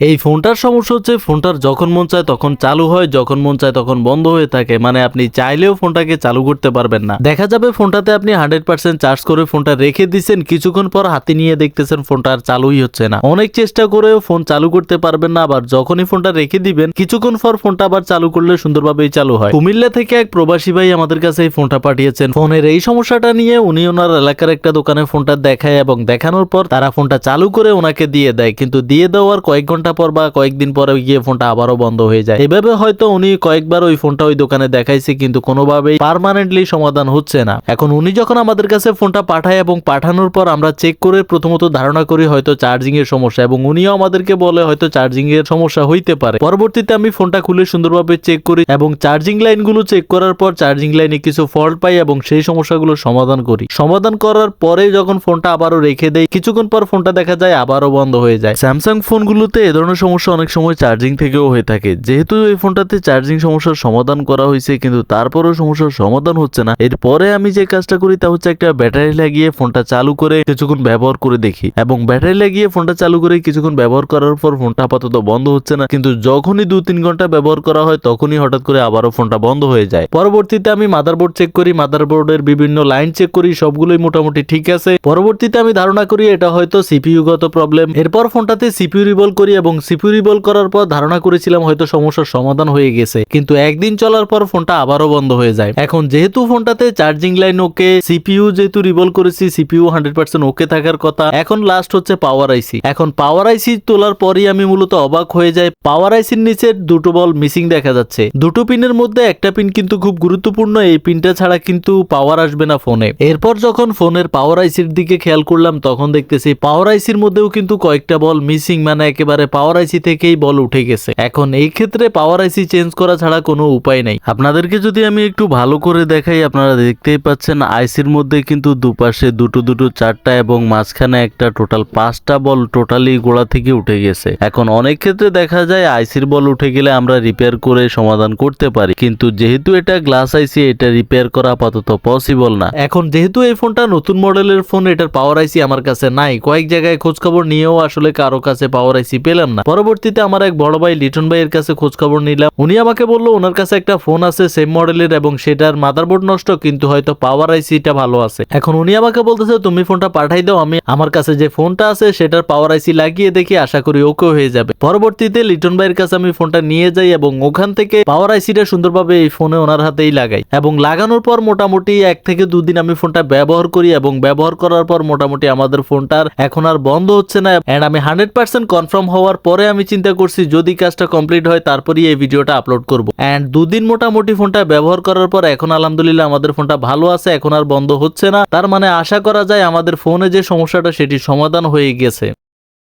এই ফোনটার সমস্যা হচ্ছে ফোনটার যখন মন চায় তখন চালু হয়, যখন মন চায় তখন বন্ধ হয়ে থাকে। মানে আপনি চাইলেও ফোনটাকে চালু করতে পারবেন না। দেখা যাবে ফোনটাতে আপনি হান্ড্রেড পার্সেন্ট চার্জ করে ফোনটা রেখে দিচ্ছেন কিছুক্ষণ পর হাতে নিয়ে দেখতেছেন ফোনটা আর চালুই হচ্ছে না। অনেক চেষ্টা করেও ফোন চালু করতে পারবেন না, আবার যখনই ফোনটা রেখে দিবেন, কিছুক্ষণ পর ফোনটা আবার চালু করলে সুন্দরভাবেই চালু হয়। কুমিল্লা থেকে এক প্রবাসী ভাই আমাদের কাছে এই ফোনটা পাঠিয়েছেন। ফোনের এই সমস্যাটা নিয়ে উনি ওনার এলাকার একটা দোকানে ফোনটা দেখায় এবং দেখানোর পর তারা ফোনটা চালু করে ওনাকে দিয়ে দেয়। কিন্তু দিয়ে দেওয়ার কয়েক ঘণ্টা পর বা কয়েকদিন পরে গিয়ে ফোনটা আবারও বন্ধ হয়ে যায়। এভাবে হয়তো উনি কয়েকবার ওই ফোনটা ওই দোকানে দেখাইছে, কিন্তু কোনোভাবেই পার্মানেন্টলি সমাধান হচ্ছে না। এখন উনি যখন আমাদের কাছে ফোনটা পাঠায় এবং পাঠানোর পর আমরা চেক করে প্রথমত ধারণা করি হয়তো চার্জিং এর সমস্যা, এবং উনিও আমাদেরকে বলে হয়তো চার্জিং এর সমস্যা হইতে পারে। পরবর্তীতে আমি ফোনটা খুলে সুন্দরভাবে চেক করি এবং চার্জিং লাইনগুলো চেক করার পর চার্জিং লাইনে কিছু ফল্ট পাই এবং সেই সমস্যাগুলো সমাধান করি। সমাধান করার পরে যখন ফোনটা আবারও রেখে দেয় কিছুক্ষণ পর ফোনটা দেখা যায় আবারও বন্ধ হয়ে যায়। স্যামসাং ফোনগুলোতে এ ধরনের সমস্যা অনেক সময় চার্জিং থেকেও হয়ে থাকে। যেহেতু এই ফোনটাতে চার্জিং সমস্যার সমাধান করা হয়েছে, কিন্তু তারপরেও সমস্যার সমাধান হচ্ছে না। এরপরে আমি যে কাজটা করি তা হচ্ছে একটা ব্যাটারি লাগিয়ে ফোনটা চালু করে কিছুক্ষণ ব্যবহার করে দেখি। এবং ব্যাটারি লাগিয়ে ফোনটা চালু করে কিছুক্ষণ ব্যবহার করার পর ফোনটা আপাতত বন্ধ হচ্ছে না। কিন্তু যখনই দু তিন ঘণ্টা ব্যবহার করা হয়, তখনই হঠাৎ করে আবারও ফোনটা বন্ধ হয়ে যায়। পরবর্তীতে আমি মাদারবোর্ড চেক করি মাদারবোর্ডের বিভিন্ন লাইন চেক করি, সবগুলোই মোটামুটি ঠিক আছে। পরবর্তীতে আমি ধারণা করি, এটা হয়তো সিপিইউ গত প্রবলেম এরপর ফোনটাতে সিপিইউ রিবল করি এবং সিপিইউ রিবল করার পর ধারণা করেছিলাম হয়তো সমস্যার সমাধান হয়ে গেছে। কিন্তু একদিন চলার পর ফোনটা আবারও বন্ধ হয়ে যায়। এখন যেহেতু ফোনটাতে চার্জিং লাইন ওকে, সিপিইউ যেহেতু রিবল করেছি, সিপিইউ হান্ড্রেড পার্সেন্ট ওকে থাকার কথা, এখন লাস্ট হচ্ছে পাওয়ার আইসি এখন পাওয়ার আইসি তোলার পরই আমি মূলত অবাক হয়ে যাই। পাওয়ার আইসির নিচে দুটো বল মিসিং দেখা যাচ্ছে। দুটো পিনের মধ্যে একটা পিন কিন্তু খুব গুরুত্বপূর্ণ, এই পিনটা ছাড়া কিন্তু পাওয়ার আসবে না ফোনে এরপর যখন ফোনের পাওয়ার আইসির দিকে খেয়াল করলাম, তখন দেখতেছি পাওয়ার আইসির মধ্যেও কিন্তু কয়েকটা বল মিসিং মানে একেবারে পাওয়ার আইসি থেকেই বল উঠে গেছে। এখন এই ক্ষেত্রে পাওয়ার আইসি চেঞ্জ করা ছাড়া কোনো উপায় নাই। আপনাদেরকে যদি আমি একটু ভালো করে দেখাই, আপনারা দেখতেই পাচ্ছেন আইসির মধ্যে কিন্তু দুপাশে দুটো দুটো চারটা এবং মাঝখানে একটা টোটাল পাঁচটা বল টোটালি গোড়া থেকে উঠে গেছে। এখন অনেক ক্ষেত্রে দেখা যায় আইসির বল উঠে গেলে আমরা রিপেয়ার করে সমাধান করতে পারি। কিন্তু যেহেতু এটা গ্লাস আইসি এটা রিপেয়ার করা আপাতত পসিবল না। এখন যেহেতু এই ফোনটা নতুন মডেলের ফোন এটার পাওয়ার আইসি আমার কাছে নাই। কয়েক জায়গায় খোঁজ খবর নিয়েও আসলে কারও কাছে পাওয়ার আইসি পেলাম না। পরবর্তীতে আমার এক বড় ভাই লিটন ভাইয়ের কাছে খোঁজ খবর নিলাম। উনি আমাকে বলল, ওনার কাছে একটা ফোন আছে সেম মডেলের এবং সেটার মাদারবোর্ড নষ্ট, কিন্তু হয়তো পাওয়ার আইসিটা ভালো আছে। এখন উনি আমাকে বলতেছে, তুমি ফোনটা পাঠাই দাও, আমি আমার কাছে যে ফোনটা আছে, সেটার পাওয়ার আইসি লাগিয়ে দেখি, আশা করি ওকে হয়ে যাবে। পরবর্তীতে লিটন ভাইয়ের কাছে আমি ফোনটা নিয়ে যাই এবং ওখান থেকে পাওয়ার আইসিটা সুন্দরভাবে এই ফোনে ওনার হাতেই লাগাই। এবং লাগানোর পর মোটামুটি এক থেকে দুদিন আমি ফোনটা ব্যবহার করি এবং ব্যবহার করার পর মোটামুটি আমাদের ফোনটার এখন আর বন্ধ হচ্ছে না। এন্ড আমি হান্ড্রেড পার্সেন্ট কনফার্ম হওয়ার পরে আমি চিন্তা করছি, যদি কাজটা কমপ্লিট হয়, তারপরেই এই ভিডিওটা আপলোড করব। এন্ড দুদিন মোটামুটি ফোনটা ব্যবহার করার পর এখন আলহামদুলিল্লাহ আমাদের ফোনটা ভালো আছে, এখন আর বন্ধ হচ্ছে না। তার মানে আশা করা যায় আমাদের ফোনে যে সমস্যাটা সেটি সমাধান হয়ে গেছে।